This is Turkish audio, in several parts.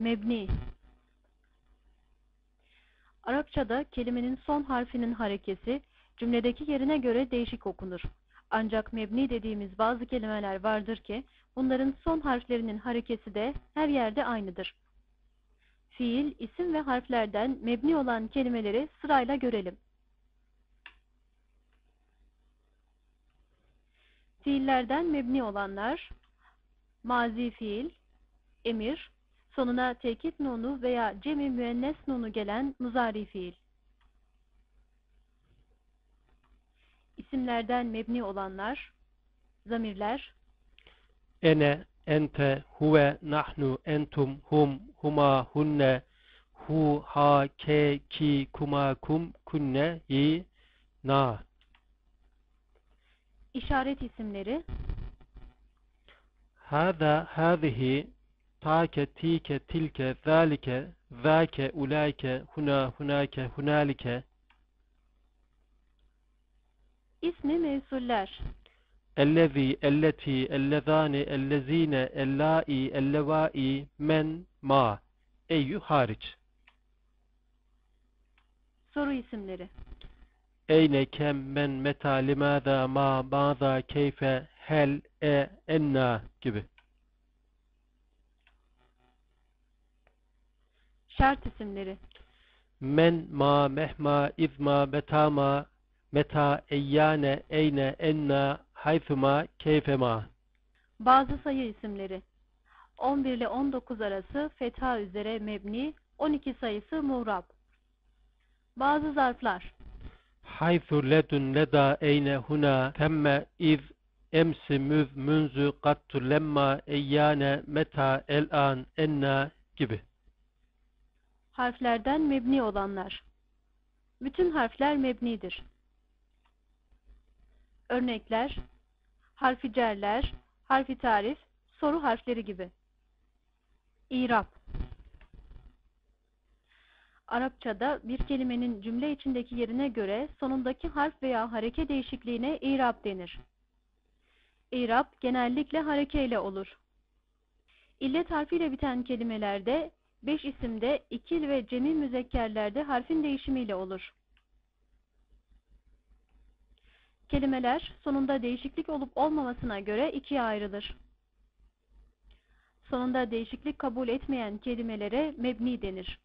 Mebni Arapçada kelimenin son harfinin harekesi cümledeki yerine göre değişik okunur. Ancak mebni dediğimiz bazı kelimeler vardır ki bunların son harflerinin harekesi de her yerde aynıdır. Fiil, isim ve harflerden mebni olan kelimeleri sırayla görelim. Fiillerden mebni olanlar mazi fiil, emir, sonuna tekit nunu veya cemi müennes nunu gelen muzari fiil. İsimlerden mebni olanlar, zamirler, ene, ente, huve, nahnu, entum, hum, huma, hunne, hu, ha, ke, ki, kuma, kum, kunne, hi, na. işaret isimleri, Hâzâ, hâzihi, take, tike, tilke, zâlike, zâke, ulaike, huna, hunâke, hunâlike, ismi mevsuller, ellezî, elleti, ellezâni, ellezîne, ellâi, ellevâi, men, ma, eyyü hariç. soru isimleri, Eyne, kem, men, meta, limâzâ, ma, mâzâ, keyfe, hel, e, enna gibi. Şart isimleri, Men, ma, mehma, izma, metama, meta, eyyane, eyne, enna, haythuma, keyfema. bazı sayı isimleri, 11 ile 19 arası fetha üzere mebni, 12 sayısı muğrab. Bazı zarflar, Haythu ledun leda eyne huna temme iz emsi müz münzü kattu lemma eyyane meta el an enna gibi. Harflerden mebni olanlar. Bütün harfler mebnidir. Örnekler, harfi cerler, harfi tarif, soru harfleri gibi. İrab Arapçada bir kelimenin cümle içindeki yerine göre sonundaki harf veya hareke değişikliğine irab denir. İrab genellikle harekeyle olur. İllet harfiyle biten kelimelerde beş isimde ikil ve cemi müzekkerlerde harfin değişimiyle olur. Kelimeler sonunda değişiklik olup olmamasına göre ikiye ayrılır. Sonunda değişiklik kabul etmeyen kelimelere mebni denir.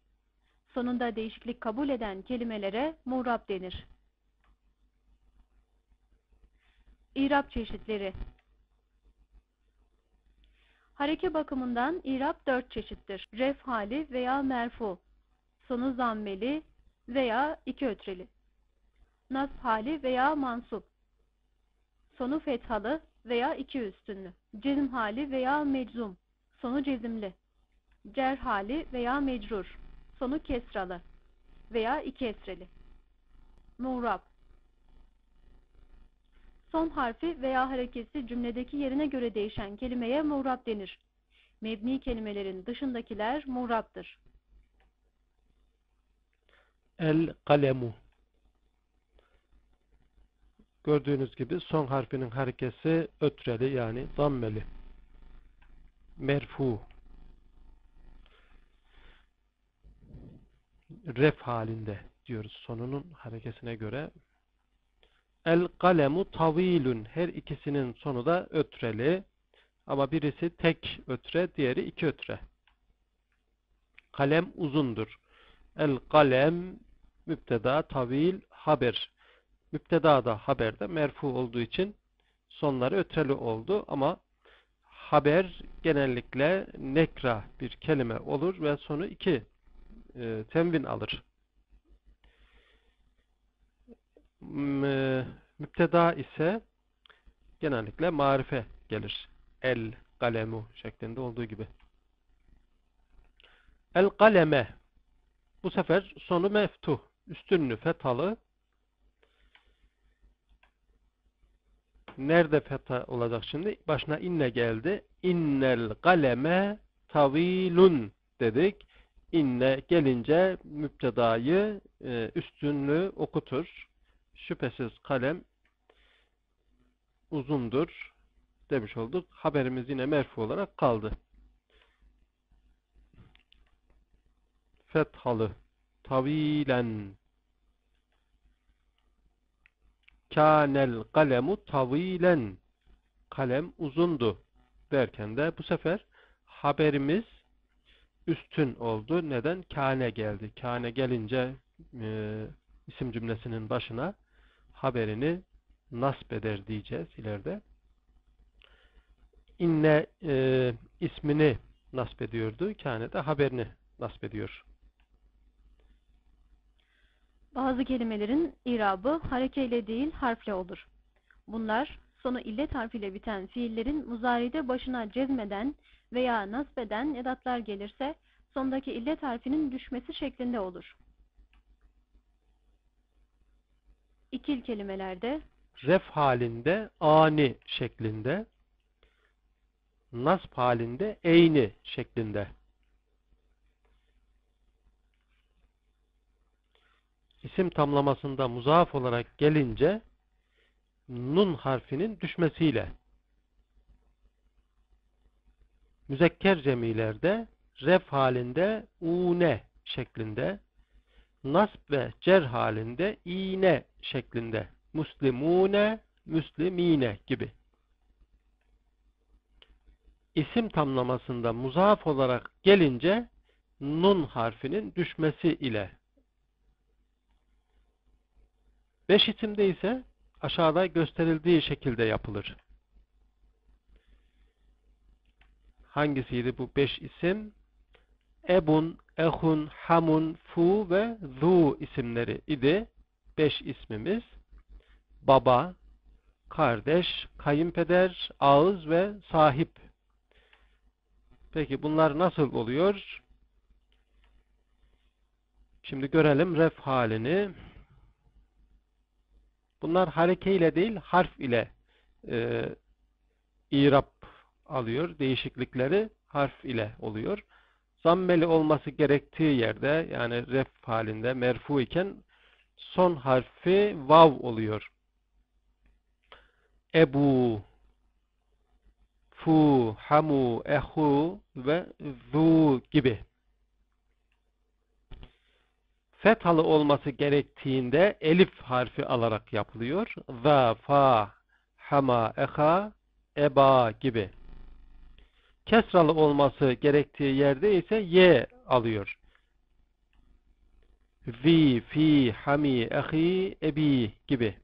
Sonunda değişiklik kabul eden kelimelere muğrab denir. İrab çeşitleri Hareke bakımından İrab dört çeşittir. Ref hali veya merfu, sonu zammeli veya iki ötreli. Nasb hali veya mansup, sonu fethalı veya iki üstünlü. Cezm hali veya meczum, sonu cezimli. Cer hali veya mecrur, sonu kesralı veya iki esreli. Muğrab Son harfi veya harekesi cümledeki yerine göre değişen kelimeye muğrab denir. Mebni kelimelerin dışındakiler muğraptır. El kalemu. Gördüğünüz gibi son harfinin harekesi ötreli yani zammeli. Merfu. Ref halinde diyoruz sonunun harekesine göre. El kalemu tavilun. Her ikisinin sonu da ötreli. Ama birisi tek ötre, diğeri iki ötre. Kalem uzundur. El kalem müpteda, tavil, haber. Müpteda da haberde merfu olduğu için sonları ötreli oldu ama haber genellikle nekra bir kelime olur ve sonu iki e, tenvin alır. Müpteda ise genellikle marife gelir. El kalemu şeklinde olduğu gibi. El kaleme bu sefer sonu meftuh. Üstünlü fethalı. Nerede fetha olacak şimdi? Başına inne geldi. İnnel kaleme tavilun dedik. İnne gelince müptedayı e, üstünlü okutur. Şüphesiz kalem uzundur demiş olduk. Haberimiz yine merfu olarak kaldı. fethalı tavilen kânel kalemu tavilen kalem uzundu derken de bu sefer haberimiz üstün oldu. Neden? Kâne geldi. Kâne gelince e, isim cümlesinin başına haberini nasb eder diyeceğiz ileride. İnne e, ismini nasb ediyordu. Kâne de haberini nasb ediyor. Bazı kelimelerin irabı harekeyle değil harfle olur. Bunlar sonu illet harfiyle biten fiillerin muzaride başına cezmeden veya nasbeden edatlar gelirse sondaki illet harfinin düşmesi şeklinde olur. İkil kelimelerde Ref halinde ani şeklinde nasb halinde eyni şeklinde. İsim tamlamasında muzaaf olarak gelince nun harfinin düşmesiyle müzekker cemilerde ref halinde une şeklinde nasb ve cer halinde iğne şeklinde muslimune, müslimine gibi. İsim tamlamasında muzaaf olarak gelince nun harfinin düşmesi ile. Beş isimde ise aşağıda gösterildiği şekilde yapılır. Hangisiydi bu beş isim? Ebun, Ehun, Hamun, Fu ve Zu isimleri idi. Beş ismimiz. Baba, kardeş, kayınpeder, ağız ve sahip. Peki bunlar nasıl oluyor? Şimdi görelim ref halini. Bunlar hareke değil harf ile e, irap alıyor. Değişiklikleri harf ile oluyor. Zammeli olması gerektiği yerde yani ref halinde merfu iken son harfi vav oluyor. Ebu, fu, hamu, ehu ve zu gibi. Fethalı olması gerektiğinde elif harfi alarak yapılıyor. Za, fa, hama, eha, eba gibi. Kesralı olması gerektiği yerde ise ye alıyor. Vi, fi, hami, ehi, ebi gibi.